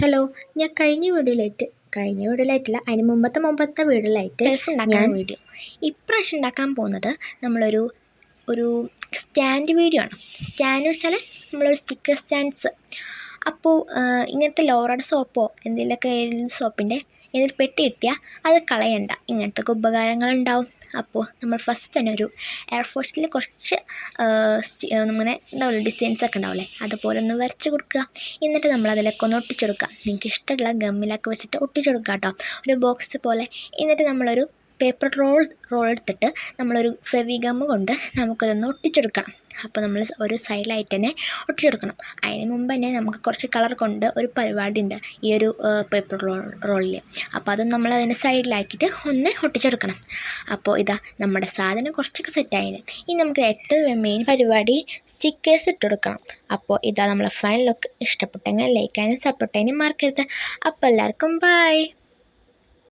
Hello ഞാൻ കഴിഞ്ഞ വീഡിയോയിലായിട്ട് കഴിഞ്ഞ വീഡിയോയിലായിട്ടില്ല അതിന് മുമ്പത്തെ മുമ്പത്തെ വീഡിയോയിലായിട്ട് ഉണ്ടാക്കാൻ വീഡിയോ ഇപ്രാവശ്യം ഉണ്ടാക്കാൻ പോകുന്നത് നമ്മളൊരു ഒരു സ്റ്റാൻഡ് വീഡിയോ ആണ്. സ്റ്റാൻഡ് വെച്ചാൽ നമ്മളൊരു സ്റ്റിക്കർ സ്റ്റാൻഡ്സ് അപ്പോൾ ഇങ്ങനത്തെ ലോറയുടെ സോപ്പോ എന്തെങ്കിലുമൊക്കെ ഏതെങ്കിലും സോപ്പിന്റെ ഇതിൽ പെട്ടി കിട്ടിയാൽ അത് കളയണ്ട. ഇങ്ങനത്തെ ഉപകാരങ്ങളുണ്ടാവും. അപ്പോൾ നമ്മൾ ഫസ്റ്റ് തന്നെ ഒരു എയർഫോഴ്സിൽ കുറച്ച് നമ്മുടെ ഉണ്ടാവില്ല ഡിസൈൻസ് ഒക്കെ ഉണ്ടാവില്ലേ അതുപോലെ ഒന്ന് വരച്ച് കൊടുക്കുക. എന്നിട്ട് നമ്മൾ അതിലൊക്കെ ഒന്ന് ഒട്ടിച്ചെടുക്കുക നിങ്ങൾക്ക് ഇഷ്ടമുള്ള ഗമ്മിലൊക്കെ വെച്ചിട്ട് ഒട്ടിച്ചെടുക്കുക കേട്ടോ. ഒരു ബോക്സ് പോലെ. എന്നിട്ട് നമ്മളൊരു പേപ്പർ റോൾ റോൾ എടുത്തിട്ട് നമ്മളൊരു ഫെവി ഗമ്മ് കൊണ്ട് നമുക്കതൊന്ന് ഒട്ടിച്ചെടുക്കണം. അപ്പോൾ നമ്മൾ ഒരു സൈഡിലായിട്ട് തന്നെ ഒട്ടിച്ചെടുക്കണം. അതിന് മുമ്പ് തന്നെ നമുക്ക് കുറച്ച് കളർ കൊണ്ട് ഒരു പരിപാടി ഉണ്ട് ഈ ഒരു പേപ്പർ റോൾ റോളിൽ അപ്പോൾ അത് നമ്മൾ അതിന്റെ സൈഡിലാക്കിയിട്ട് ഒന്ന് ഒട്ടിച്ചെടുക്കണം. അപ്പോൾ ഇതാ നമ്മുടെ സാധനം കുറച്ചൊക്കെ സെറ്റായിന് ഇനി നമുക്ക് ഏറ്റവും മെയിൻ പരിപാടി സ്റ്റിക്കേഴ്സ് ഇട്ടെടുക്കണം. അപ്പോൾ ഇതാ നമ്മളെ ഫൈൻ ലുക്ക് ഇഷ്ടപ്പെട്ടെങ്കിൽ ലൈക്കാനും സപ്പോർട്ട് ചെയ്യാനും മറക്കരുത്. അപ്പോൾ എല്ലാവർക്കും ബൈ